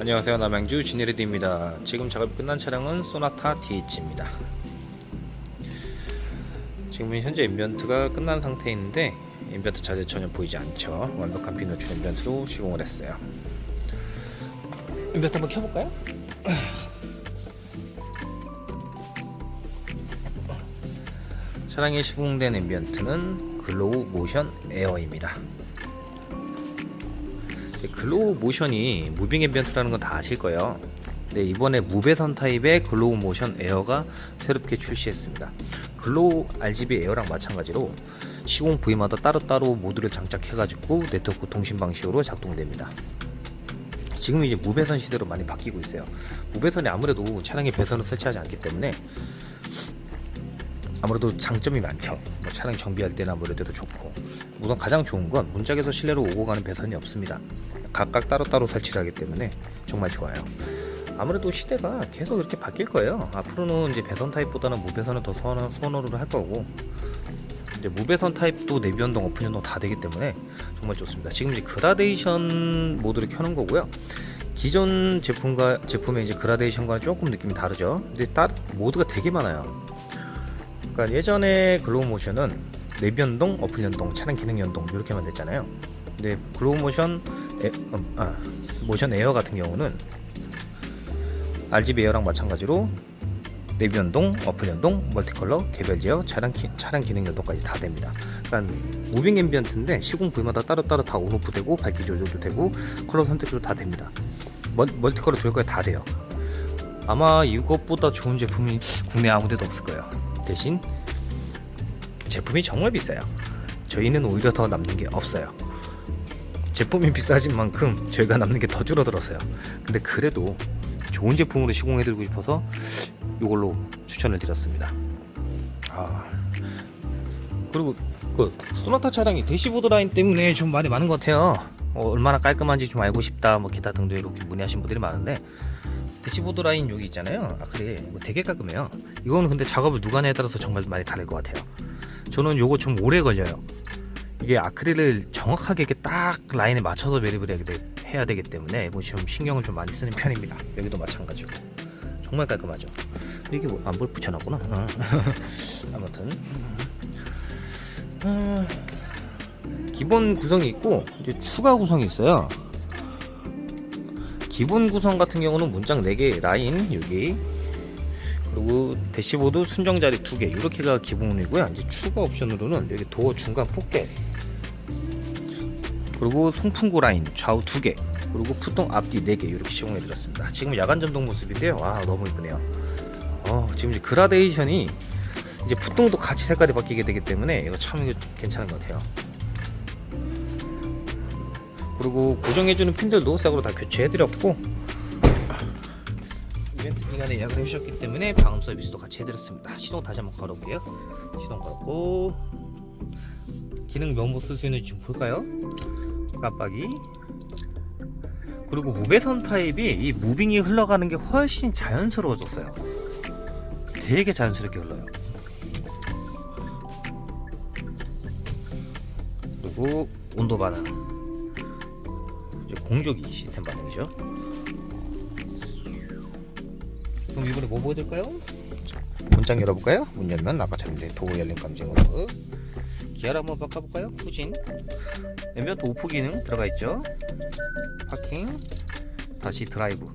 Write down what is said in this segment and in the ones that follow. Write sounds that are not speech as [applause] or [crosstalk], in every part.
안녕하세요. 남양주 진에레디입니다. 지금 작업이 끝난 차량은 소나타 DH입니다. 지금은 현재 인벤트가 끝난 상태인데 인벤트 자재 전혀 보이지 않죠. 완벽한 비노출 인벤트로 시공을 했어요. 인벤트 한번 켜볼까요? 차량에 시공된 인벤트는 글로우 모션 에어입니다 글로우 모션이 무빙 앰비언트라는 건 다 아실 거예요. 근데 이번에 무배선 타입의 글로우 모션 에어가 새롭게 출시했습니다. 글로우 RGB 에어랑 마찬가지로 시공 부위마다 따로따로 모드를 장착해가지고 네트워크 통신 방식으로 작동됩니다. 지금 이제 무배선 시대로 많이 바뀌고 있어요. 무배선이 아무래도 차량에 배선을 설치하지 않기 때문에 아무래도 장점이 많죠. 뭐 차량 정비할 때나 뭐 이럴 때도 좋고. 우선 가장 좋은 건 문짝에서 실내로 오고 가는 배선이 없습니다. 각각 따로따로 설치를 하기 때문에 정말 좋아요. 아무래도 시대가 계속 이렇게 바뀔 거예요. 앞으로는 이제 배선 타입보다는 무배선을 더 선호, 선호를 할 거고 이제 무배선 타입도 내비 연동, 오픈 연동 다 되기 때문에 정말 좋습니다. 지금 이제 그라데이션 모드를 켜는 거고요. 기존 제품과 제품의 이제 그라데이션과는 조금 느낌이 다르죠. 근데 따 모드가 되게 많아요. 그러니까 예전에 글로우 모션은 내비 연동, 어플 연동, 차량 기능 연동 이렇게만 됐잖아요. 근데 글로우 모션 에, 음, 아, 모션 에어 같은 경우는 RGB 에어랑 마찬가지로 내비 연동, 어플 연동, 멀티컬러, 개별 제어, 차량 기, 차량 기능 연동까지 다 됩니다. 그러니까 무빙 앰비언트인데 시공 부위마다 따로따로 다 온오프 되고 밝기 조절도 되고 컬러 선택도 다 됩니다. 멀, 멀티컬러 조절까지 다 돼요. 아마 이것보다 좋은 제품이 국내 아무데도 없을 거예요. 대신 제품이 정말 비싸요. 저희는 오히려 더 남는 게 없어요. 제품이 비싸진 만큼 저희가 남는 게 더 줄어들었어요. 근데 그래도 좋은 제품으로 시공해드리고 싶어서 이걸로 추천을 드렸습니다. 아 그리고 그 소나타 차량이 대시보드 라인 때문에 좀 말이 많은 것 같아요. 어, 얼마나 깔끔한지 좀 알고 싶다 뭐 기타 등등 이렇게 문의하신 분들이 많은데 대시보드 라인 여기 있잖아요. 아크릴 이거 되게 깔끔해요. 이거는 근데 작업을 누가 하냐에 따라서 정말 많이 다를 것 같아요. 저는 요거 좀 오래 걸려요. 이게 아크릴을 정확하게 이렇게 딱 라인에 맞춰서 매립을 해야 되- 해야 되기 때문에 뭐좀 신경을 좀 많이 쓰는 편입니다. 여기도 마찬가지고 정말 깔끔하죠. 이게 뭐 안볼 붙여놨구나. 어. [laughs] 아무튼 어, 기본 구성이 있고 이제 추가 구성이 있어요. 기본 구성 같은 경우는 문짝 4개 라인 여기 그리고 대시보드 순정 자리 2개 이렇게가 기본이고요. 이제 추가 옵션으로는 여기 도어 중간 포켓 그리고 송풍구 라인 좌우 2개 그리고 푸동 앞뒤 4개 이렇게 시공해 드렸습니다. 지금 야간 전동 모습인데요. 와 너무 이쁘네요. 어, 지금 이제 그라데이션이 이제 푸동도 같이 색깔이 바뀌게 되기 때문에 이거 참 괜찮은 것 같아요. 그리고 고정해주는 핀들도 색으로 다 교체해드렸고 이벤트 기간에 예약을 해주셨기 때문에 방음 서비스도 같이 해드렸습니다. 시동 다시 한번 걸어볼게요. 시동 걸었고 기능 면모 쓸수 있는지 좀 볼까요? 깜빡이 그리고 무배선 타입이 이 무빙이 흘러가는 게 훨씬 자연스러워졌어요. 되게 자연스럽게 흘러요. 그리고 온도 반응 공조기 시스템 반응이죠. 그럼 이번에 뭐 보여드릴까요? 문장 열어볼까요? 문 열면 아까처럼 도어 열림 감지모드 기아를 한번 바꿔볼까요? 후진 앰비언트 오프 기능 들어가 있죠 파킹 다시 드라이브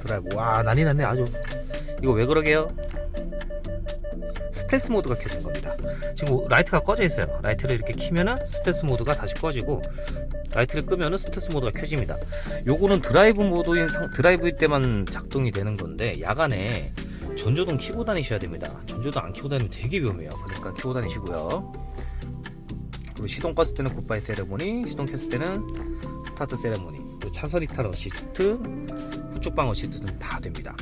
드라이브 와 난리 났네 아주 이거 왜 그러게요? 스텔스 모드가 켜진 겁니다 지금 라이트가 꺼져 있어요 라이트를 이렇게 키면은 스텔스 모드가 다시 꺼지고 라이트를 끄면은 스텔스 모드가 켜집니다 요거는 드라이브 모드인 상, 드라이브 때만 작동이 되는 건데 야간에 전조등 켜고 다니셔야 됩니다. 전조등 안 켜고 다니면 되게 위험해요. 그러니까 켜고 다니시고요. 그리고 시동 껐을 때는 굿바이 세레모니, 시동 켰을 때는 스타트 세레모니, 차선 이탈 어시스트, 후쪽 방 어시스트 등다 됩니다.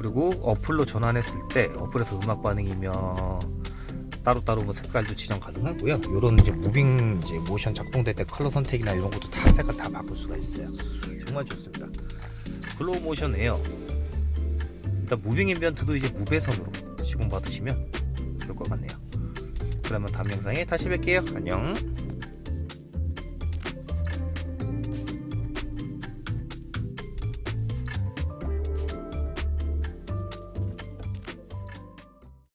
그리고 어플로 전환했을 때 어플에서 음악 반응이며 따로따로 뭐 색깔도 지정 가능하고요. 이런 이제 무빙 이제 모션 작동될 때 컬러 선택이나 이런 것도 다 색깔 다 바꿀 수가 있어요. 정말 좋습니다. 글로우 모션 에어 일단 무빙 앰비언트도 이제 무배선으로 시공 받으시면 좋을 것 같네요. 그러면 다음 영상에 다시 뵐게요. 안녕.